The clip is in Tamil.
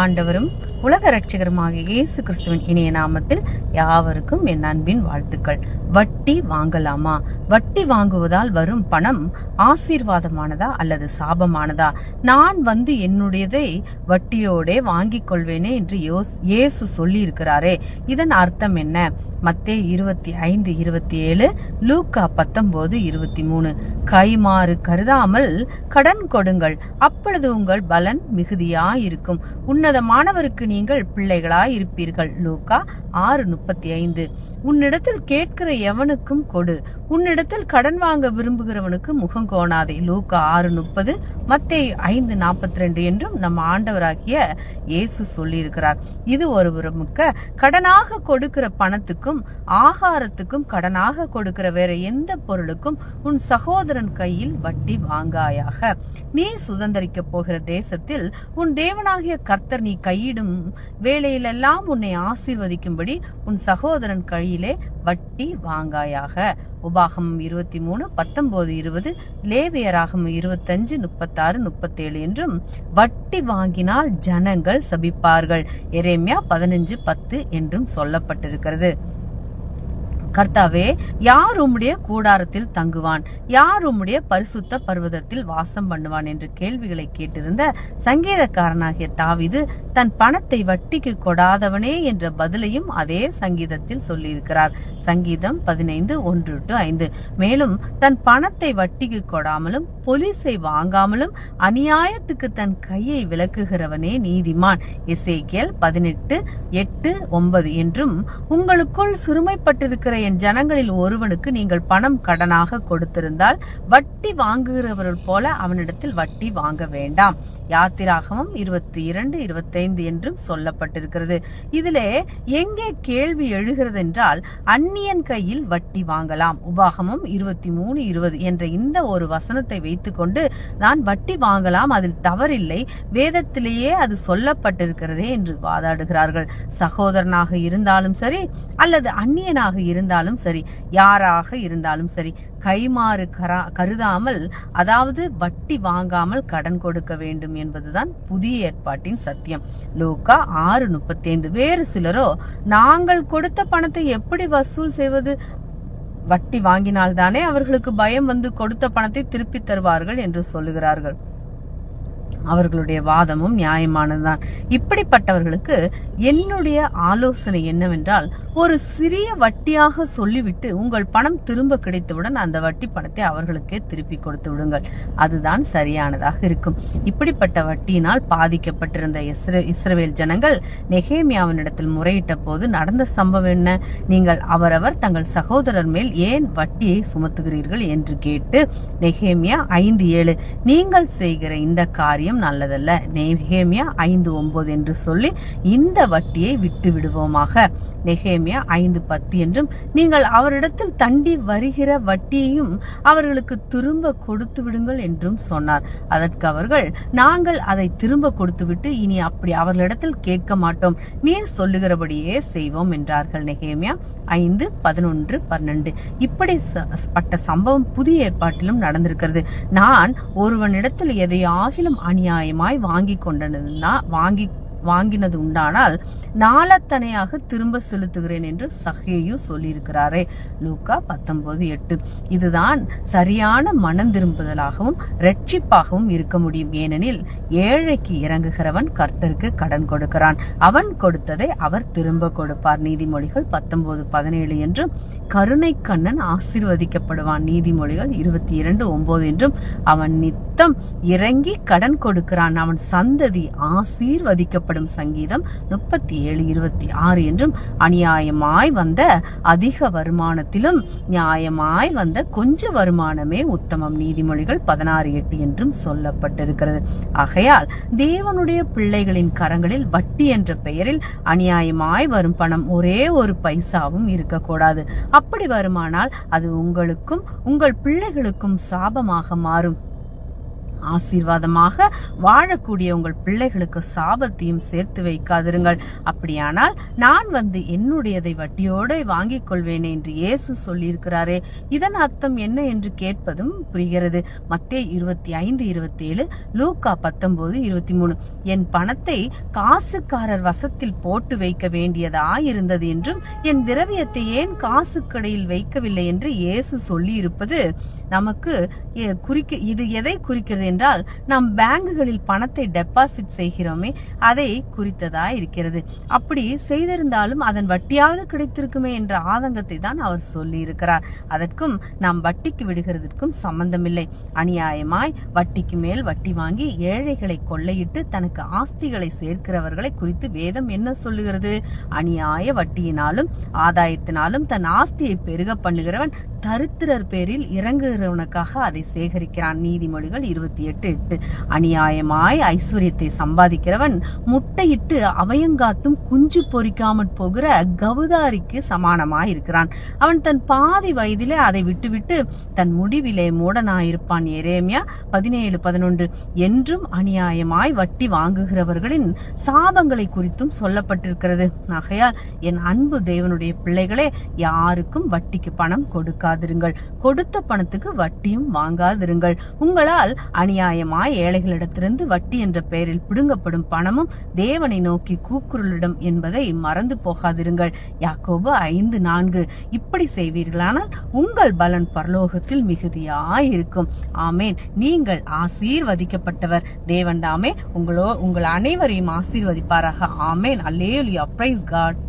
ஆண்டவரும் உலக ரட்சகருமாகிய இயேசு கிறிஸ்துவின் இணைய நாமத்தில் யாவருக்கும் என் அன்பின் வாழ்த்துக்கள். வட்டி வாங்கலாமா? வட்டி வாங்குவதால் வரும் பணம் ஆசீர்வாதமானதா அல்லது சாபமானதா? நான் வந்து என்னுடையதை வட்டியோடே வாங்கிக் கொள்வேனே என்று யோஸ் இயேசு சொல்லி இருக்கிறாரே இதன் அர்த்தம் என்ன? மத்தே இருபத்தி ஐந்து இருபத்தி ஏழு லூக்கா பத்தொன்பது இருபத்தி மூணு. கைமாறு கருதாமல் கடன் கொடுங்கள். அப்பொழுது உங்கள் பலன் மிகுதியாயிருக்கும். உன்னதமானவருக்கு நீங்கள் பிள்ளைகளாய் இருப்பீர்கள் லூக்கா ஆறு முப்பத்தி ஐந்து. உன்னிடத்தில் கேட்கிற எவனுக்கும் கொடு. உன்னிடத்தில் கடன் வாங்க விரும்புகிறவனுக்கு முகம் கோணாதே. லூக்கா ஆறு முப்பது மத்திய ஐந்து நாற்பத்தி ரெண்டு என்றும் நம் ஆண்டவராகிய இயேசு சொல்லியிருக்கிறார். இது ஒருவருமுக்க கடனாக கொடுக்கிற பணத்துக்கும் ஆகாரத்துக்கும் கடனாக கொடுக்கிற வேற எந்த பொருளுக்கும் உன் சகோதரன் கையில் வட்டி வாங்காயாக. நீ சுதந்திரிக்க போகிற தேசத்தில் உன் தேவனாகிய கர்த்தர் நீ கையிடும் வேலையிலெல்லாம் உன்னை ஆசீர்வதிக்கும்படி உன் சகோதரன் கையிலே வட்டி வாங்காயாக. உபாகமம் இருபத்தி மூணு பத்தொன்பது இருபது லேவியராகம் இருபத்தஞ்சு முப்பத்தாறு முப்பத்தேழு என்றும் வட்டி வாங்கினால் ஜனங்கள் சபிப்பார்கள். எரேமியா பதினஞ்சு பத்து என்றும் சொல்லப்பட்டிருக்கிறது. கர்த்தாவே யார் உம்முடைய கூடாரத்தில் தங்குவான்? யார் உம்முடைய பரிசுத்த பர்வதத்தில் வாசம் பண்ணுவான்? என்று கேள்விகளை கேட்டிருந்த சங்கீதக்காரனாகிய தாவிது தன் பணத்தை வட்டிக்கு கொடாதவனே என்ற பதிலையும் அதே சங்கீதத்தில் சொல்லியிருக்கிறார். சங்கீதம் பதினைந்து ஒன்று டு ஐந்து. மேலும் தன் பணத்தை வட்டிக்கு கொடாமலும் பொலிசை வாங்காமலும் அநியாயத்துக்கு தன் கையை விளக்குகிறவனே நீதிமான். இசைக்கியல் பதினெட்டு எட்டு ஒன்பது என்றும் உங்களுக்குள் சிறுமைப்பட்டிருக்கிற என் ஜனங்களில் ஒருவனுக்கு நீங்கள் பணம் கடனாக கொடுத்திருந்தால் வட்டி வாங்குகிறவர்கள் போல அவனிடத்தில் வட்டி வாங்க வேண்டாம். யாத்திராகமும் இருபத்தி இரண்டு இருபத்தைந்து என்றும் சொல்லப்பட்டிருக்கிறது. இதிலே எங்கே கேள்வி எழுகிறது என்றால் அந்நியன் கையில் வட்டி வாங்கலாம். உபாகமும் இருபத்தி மூணு இருபது என்ற இந்த ஒரு வசனத்தை வைத்துக்கொண்டு நான் வட்டி வாங்கலாம் அதில் தவறில்லை. வேதத்திலேயே அது சொல்லப்பட்டிருக்கிறதே என்று வாதாடுகிறார்கள். சகோதரனாக இருந்தாலும் சரி அல்லது அந்நியனாக இருந்தாலும் இருந்தாலும் சரி யாராக இருந்தாலும் சரி கைமாறு கரா கருதாமல் அதாவது வட்டி வாங்காமல் கடன் கொடுக்க வேண்டும் என்பதுதான் புதிய ஏற்பாட்டின் சத்தியம். லூக்கா ஆறு முப்பத்தி ஐந்து வேறு சிலரோ நாங்கள் கொடுத்த பணத்தை எப்படி வசூல் செய்வது? வட்டி வாங்கினால்தானே அவர்களுக்கு பயம் வந்து கொடுத்த பணத்தை திருப்பி தருவார்கள் என்று சொல்லுகிறார்கள். அவர்களுடைய வாதமும் நியாயமானதுதான். இப்படிப்பட்டவர்களுக்கு என்னுடைய ஆலோசனை என்னவென்றால் ஒரு சிறிய வட்டியாக சொல்லிவிட்டு உங்கள் பணம் திரும்ப கிடைத்தவுடன் அந்த வட்டி பணத்தை அவர்களுக்கே திருப்பி கொடுத்து விடுங்கள். அதுதான் சரியானதாக இருக்கும். இப்படிப்பட்ட வட்டியினால் பாதிக்கப்பட்டிருந்த இஸ்ர இஸ்ரவேல் ஜனங்கள் நெகேமியாவினிடத்தில் முறையிட்ட போது நடந்த சம்பவம் என்ன? நீங்கள் அவரவர் தங்கள் சகோதரர் மேல் ஏன் வட்டியை சுமத்துகிறீர்கள் என்று கேட்டு நெகேமியா ஐந்து ஏழு நீங்கள் செய்கிற இந்த காரியம் ஒன்றும் நல்லதல்ல. நெஹேமியா ஐந்து ஒன்பது என்று சொல்லி இந்த வட்டியை விட்டு விடுவோமாக. நெஹேமியா ஐந்து பத்து என்றும் நீங்கள் அவரிடத்தில் தண்டி வருகிற வட்டியையும் அவர்களுக்கு திரும்ப கொடுத்து விடுங்கள் என்றும் சொன்னார். அதற்கு அவர்கள் நாங்கள் அதை திரும்ப கொடுத்துவிட்டு இனி அப்படி அவர்களிடத்தில் கேட்க மாட்டோம். நீர் சொல்லுகிறபடியே செய்வோம் என்றார்கள் நெஹேமியா ஐந்து பதினொன்று பன்னெண்டு. இப்படி பட்ட சம்பவம் புதிய ஏற்பாட்டிலும் நடந்திருக்கிறது. நான் ஒருவனிடத்தில் எதையாகிலும் அநியாயமாய் வாங்கி கொண்டதுன்னா வாங்கி வாங்கினது உண்டானால் நாளத்தனையாக திரும்ப செலுத்துகிறேன் என்று சகேயு சொல்லியிருக்கிறாரே. லூக்கா பத்தொன்பது எட்டு. இதுதான் சரியான மனம் திரும்புதலாகவும் ரட்சிப்பாகவும் இருக்க முடியும். ஏனெனில் ஏழைக்கு இறங்குகிறவன் கர்த்தருக்கு கடன் கொடுக்கிறான். அவன் கொடுத்ததை அவர் திரும்ப கொடுப்பார். நீதிமொழிகள் பத்தொன்பது பதினேழு என்றும் கருணை கண்ணன் ஆசீர்வதிக்கப்படுவான். நீதிமொழிகள் இருபத்தி இரண்டு ஒன்பது என்றும் அவன் நித்தம் இறங்கி கடன் கொடுக்கிறான். அவன் சந்ததி ஆசீர்வதிக்கப்படும் சங்கீதம் முப்பத்தி ஏழு இருபத்தி ஆறு என்றும் அநியாயமாய் வந்த அதிக வருமானத்திலும் நியாயமாய் வந்த கொஞ்ச வருமானமே உத்தமம். நீதிமொழிகள் பதினாறு எட்டு என்றும் சொல்லப்பட்டிருக்கிறது. ஆகையால் தேவனுடைய பிள்ளைகளின் கரங்களில் வட்டி என்ற பெயரில் அநியாயமாய் வரும் பணம் ஒரே ஒரு பைசாவும் இருக்கக்கூடாது. அப்படி வருமானால் அது உங்களுக்கும் உங்கள் பிள்ளைகளுக்கும் சாபமாக மாறும். ஆசீர்வாதமாக வாழக்கூடிய உங்கள் பிள்ளைகளுக்கு சாபத்தையும் சேர்த்து வைக்காதிருங்கள். அப்படியானால் நான் வந்து என்னுடையதை வட்டியோடு வாங்கிக் கொள்வேனே என்று இயேசு சொல்லியிருக்கிறாரே. இதன் அர்த்தம் என்ன என்று கேட்பதும் புரிகிறது. மத்தே இருபத்தி ஐந்து இருபத்தி ஏழு லூக்கா பத்தொன்பது இருபத்தி மூணு என் பணத்தை காசுக்காரர் வசத்தில் போட்டு வைக்க வேண்டியதா இருந்தது என்றும் என் திரவியத்தை ஏன் காசு கடையில் வைக்கவில்லை என்று இயேசு சொல்லி இருப்பது நமக்கு குறிக்க இது எதை குறிக்கிறது என்றால் நாம் பேங்குகளில் பணத்தை டெபாசிட் செய்கிறோமே அதை குறித்ததா இருக்கிறது. அப்படி செய்திருந்தாலும் அதன் வட்டியாக கிடைத்திருக்குமே என்ற ஆதங்கத்தை தான் அவர் சொல்லியிருக்கிறார். அதற்கும் நாம் வட்டிக்கு விடுகிறதற்கும் சம்பந்தமில்லை. அநியாயமாய் வட்டிக்கு மேல் வட்டி வாங்கி ஏழைகளை கொள்ளையிட்டு தனக்கு ஆஸ்திகளை சேர்க்கிறவர்களை குறித்து வேதம் என்ன சொல்லுகிறது? அநியாய வட்டியினாலும் ஆதாயத்தினாலும் தன் ஆஸ்தியை பெருக பண்ணுகிறவன் தரித்திரர் பேரில் இறங்குகிறவனுக்காக அதை சேகரிக்கிறான். நீதிமொழிகள் இருபத்தி எட்டு எட்டு. அநியாயமாய் ஐஸ்வர்யத்தை சம்பாதிக்கிறவன் முட்டையிட்டு அவயங்காத்தும் குஞ்சு பொறிக்காமற் போகிற கவுதாரிக்கு சமானமாய் இருக்கிறான். அவன் தன் பாதி வயதிலே அதை விட்டுவிட்டு தன் முடிவிலே மூடனாயிருப்பான். எரேமியா பதினேழு பதினொன்று. என்றும் அநியாயமாய் வட்டி வாங்குகிறவர்களின் சாபங்களை குறித்தும் சொல்லப்பட்டிருக்கிறது. ஆகையால் என் அன்பு தேவனுடைய பிள்ளைகளே யாருக்கும் வட்டிக்கு பணம் கொடுக்காதிருங்கள். கொடுத்த பணத்துக்கு வட்டியும் வாங்காதிருங்கள். உங்களால் அநியாயமாய் ஏழைகளிடத்திலிருந்து வட்டி என்ற பெயரில் பிடுங்கப்படும் பணமும் தேவனை நோக்கி கூக்குரலிடும் என்பதை மறந்து போகாதிருங்கள். யாக்கோபு ஐந்து நான்கு. இப்படி செய்வீர்களானால் உங்கள் பலன் பரலோகத்தில் மிகுதியாயிருக்கும். ஆமேன். நீங்கள் ஆசீர்வதிக்கப்பட்டவர். தேவன் தாமே உங்களோ உங்கள் அனைவரையும் ஆசீர்வதிப்பாராக. ஆமேன். அல்லேலியா. Price God